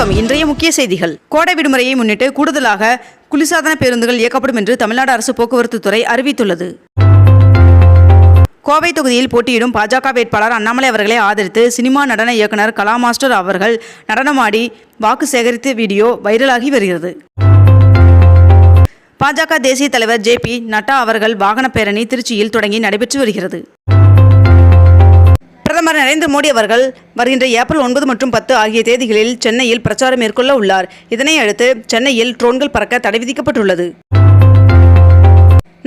வணக்கம். இன்றைய முக்கிய செய்திகள். கோடை விடுமுறையை முன்னிட்டு கூடுதலாக குளிர்சாதன பேருந்துகள் இயக்கப்படும் என்று தமிழ்நாடு அரசு போக்குவரத்து துறை அறிவித்துள்ளது. கோவை தொகுதியில் போட்டியிடும் பாஜக வேட்பாளர் அண்ணாமலை அவர்களை ஆதரித்து சினிமா நடன இயக்குனர் கலா மாஸ்டர் அவர்கள் நடனமாடி வாக்கு சேகரித்த வீடியோ வைரலாகி வருகிறது. பாஜக தேசிய தலைவர் ஜே பி நட்டா அவர்கள் வாகன பேரணி திருச்சியில் தொடங்கி நடைபெற்று வருகிறது. நரேந்திர மோடி அவர்கள் வருகின்ற ஏப்ரல் ஒன்பது மற்றும் பத்து ஆகிய தேதிகளில் சென்னையில் பிரச்சாரம் மேற்கொள்ள உள்ளார். இதனை அடுத்து சென்னையில் ட்ரோன்கள் பறக்க தடை விதிக்கப்பட்டுள்ளது.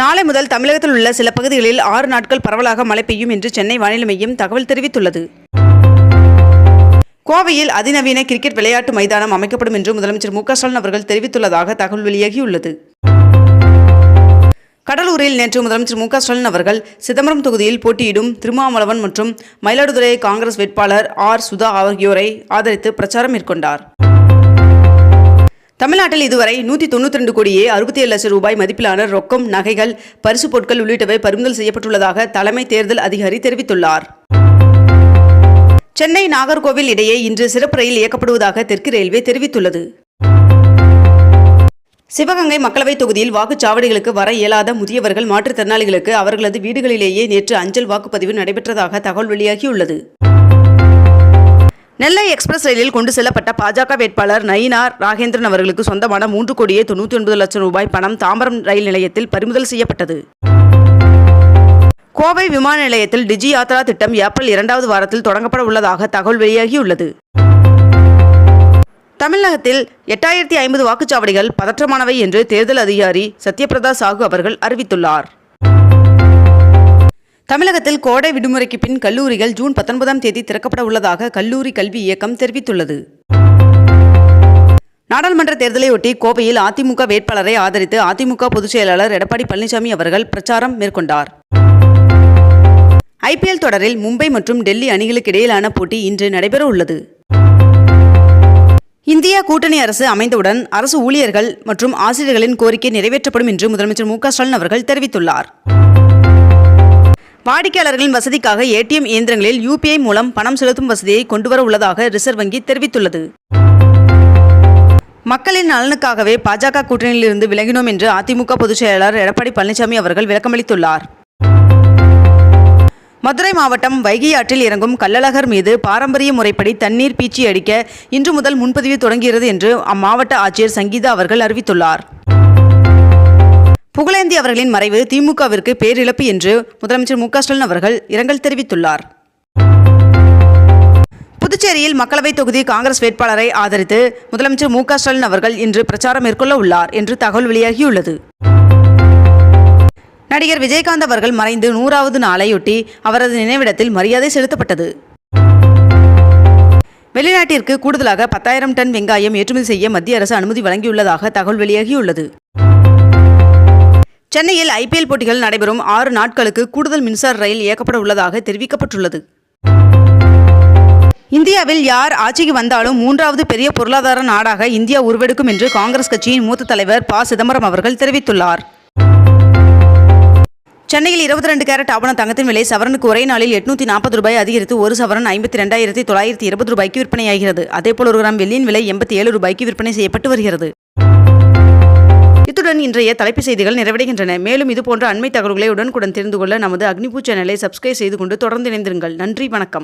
நாளை முதல் தமிழகத்தில் உள்ள சில பகுதிகளில் ஆறு நாட்கள் பரவலாக மழை பெய்யும் என்று சென்னை வானிலை மையம் தகவல் தெரிவித்துள்ளது. கோவையில் அதிநவீன கிரிக்கெட் விளையாட்டு மைதானம் அமைக்கப்படும் என்று முதலமைச்சர் மு க ஸ்டாலின் அவர்கள் தெரிவித்துள்ளதாக தகவல் வெளியாகியுள்ளது. கடலூரில் நேற்று முதலமைச்சர் மு க ஸ்டாலின் அவர்கள் சிதம்பரம் தொகுதியில் போட்டியிடும் திருமாவளவன் மற்றும் மயிலாடுதுறை காங்கிரஸ் வேட்பாளர் ஆர் சுதா ஆகியோரை ஆதரித்து பிரச்சாரம் மேற்கொண்டார். தமிழ்நாட்டில் இதுவரை நூற்றி தொண்ணூற்றி ரெண்டு கோடியே அறுபத்தி ஏழு லட்சம் ரூபாய் மதிப்பிலான ரொக்கம் நகைகள் பரிசுப் பொருட்கள் உள்ளிட்டவை பறிமுதல் செய்யப்பட்டுள்ளதாக தலைமை தேர்தல் அதிகாரி தெரிவித்துள்ளார். சென்னை நாகர்கோவில் இடையே இன்று சிறப்பு ரயில் இயக்கப்படுவதாக தெற்கு ரயில்வே தெரிவித்துள்ளது. சிவகங்கை மக்களவைத் தொகுதியில் வாக்குச்சாவடிகளுக்கு வர இயலாத முதியவர்கள் மாற்றுத்திறனாளிகளுக்கு அவர்களது வீடுகளிலேயே நேற்று அஞ்சல் வாக்குப்பதிவு நடைபெற்றதாக தகவல் வெளியாகியுள்ளது. நெல்லை எக்ஸ்பிரஸ் ரயிலில் கொண்டு செல்லப்பட்ட பாஜக வேட்பாளர் நயினார் ராகேந்திரன் அவர்களுக்கு சொந்தமான மூன்று கோடியே தொண்ணூற்றி ஒன்பது லட்சம் ரூபாய் பணம் தாம்பரம் ரயில் நிலையத்தில் பறிமுதல் செய்யப்பட்டது. கோவை விமான நிலையத்தில் டிஜி யாத்ரா திட்டம் ஏப்ரல் இரண்டாவது வாரத்தில் தொடங்கப்பட உள்ளதாக தகவல் வெளியாகியுள்ளது. தமிழகத்தில் எட்டாயிரத்தி ஐம்பது வாக்குச்சாவடிகள் பதற்றமானவை என்று தேர்தல் அதிகாரி சத்யபிரதா சாகு அவர்கள் அறிவித்துள்ளார். தமிழகத்தில் கோடை விடுமுறைக்கு பின் கல்லூரிகள் ஜூன் பத்தொன்பதாம் தேதி திறக்கப்பட உள்ளதாக கல்லூரி கல்வி இயக்கம் தெரிவித்துள்ளது. நாடாளுமன்ற தேர்தலையொட்டி கோவையில் அதிமுக வேட்பாளரை ஆதரித்து அதிமுக பொதுச் செயலாளர் எடப்பாடி பழனிசாமி அவர்கள் பிரச்சாரம் மேற்கொண்டார். ஐபிஎல் தொடரில் மும்பை மற்றும் டெல்லி அணிகளுக்கு இடையிலான போட்டி இன்று நடைபெற உள்ளது இந்தியா கூட்டணி அரசு அமைந்தவுடன் அரசு ஊழியர்கள் மற்றும் ஆசிரியர்களின் கோரிக்கை நிறைவேற்றப்படும் என்று முதலமைச்சர் மு ஸ்டாலின் அவர்கள் தெரிவித்துள்ளார். வாடிக்கையாளர்களின் வசதிக்காக ஏடிஎம் இயந்திரங்களில் யூபிஐ மூலம் பணம் செலுத்தும் வசதியை கொண்டுவர உள்ளதாக ரிசர்வ் வங்கி தெரிவித்துள்ளது. மக்களின் நலனுக்காகவே பாஜக கூட்டணியிலிருந்து விலகினோம் என்று அதிமுக பொதுச் செயலாளர் எடப்பாடி பழனிசாமி அவர்கள் விளக்கமளித்துள்ளார். மதுரை மாவட்டம் வைகை ஆற்றில் இறங்கும் கள்ளழகர் மீது பாரம்பரிய முறைப்படி தண்ணீர் பீச்சி அடிக்க இன்று முதல் முன்பதிவு தொடங்குகிறது என்று அம்மாவட்ட ஆட்சியர் சங்கீதா அவர்கள் அறிவித்துள்ளார். புகழேந்தி அவர்களின் மறைவு திமுகவிற்கு பேரிழப்பு என்று முதலமைச்சர் மு ஸ்டாலின் அவர்கள் இரங்கல் தெரிவித்துள்ளார். புதுச்சேரியில் மக்களவைத் தொகுதி காங்கிரஸ் வேட்பாளரை ஆதரித்து முதலமைச்சர் மு ஸ்டாலின் அவர்கள் இன்று பிரச்சாரம் மேற்கொள்ள உள்ளார் என்று தகவல் வெளியாகியுள்ளது. நடிகர் விஜயகாந்த் அவர்கள் மறைந்து நூறாவது நாளையொட்டி அவரது நினைவிடத்தில் மரியாதை செலுத்தப்பட்டது. வெளிநாட்டிற்கு கூடுதலாக பத்தாயிரம் டன் வெங்காயம் ஏற்றுமதி செய்ய மத்திய அரசு அனுமதி வழங்கியுள்ளதாக தகவல் வெளியாகியுள்ளது. சென்னையில் ஐபிஎல் போட்டிகள் நடைபெறும் ஆறு நாட்களுக்கு கூடுதல் மின்சார ரயில் இயக்கப்பட உள்ளதாக தெரிவிக்கப்பட்டுள்ளது. இந்தியாவில் யார் ஆட்சிக்கு வந்தாலும் மூன்றாவது பெரிய பொருளாதார நாடாக இந்தியா உருவெடுக்கும் என்று காங்கிரஸ் கட்சியின் மூத்த தலைவர் ப. சிதம்பரம் அவர்கள் தெரிவித்துள்ளார். சென்னையில் இருபத்தி ரெண்டு கேரட் ஆவண தங்கத்தின் விலை சவரனுக்கு ஒரே நாளில் எட்நூத்தி நாற்பது ரூபாய் அதிகரித்து ஒரு சவரன் ஐம்பத்தி ரெண்டாயிரத்தி தொள்ளாயிரத்தி இருபது ரூபாய்க்கு விற்பனையாகிறது. அதேபோல் ஒரு கிராம் வெள்ளியின் விலை எண்பத்தி ஏழு ரூபாய்க்கு விற்பனை செய்யப்பட்டு வருகிறது. இத்துடன் இன்றைய தலைப்புச் செய்திகள் நிறைவடைகின்றன. மேலும் இதுபோன்ற அண்மை தகவல்களை உடனுக்குடன் தெரிந்து கொள்ள நமது அக்னிபூ சேனலை சப்ஸ்கிரைப் செய்து கொண்டு தொடர்ந்து இணைந்திருங்கள். நன்றி வணக்கம்.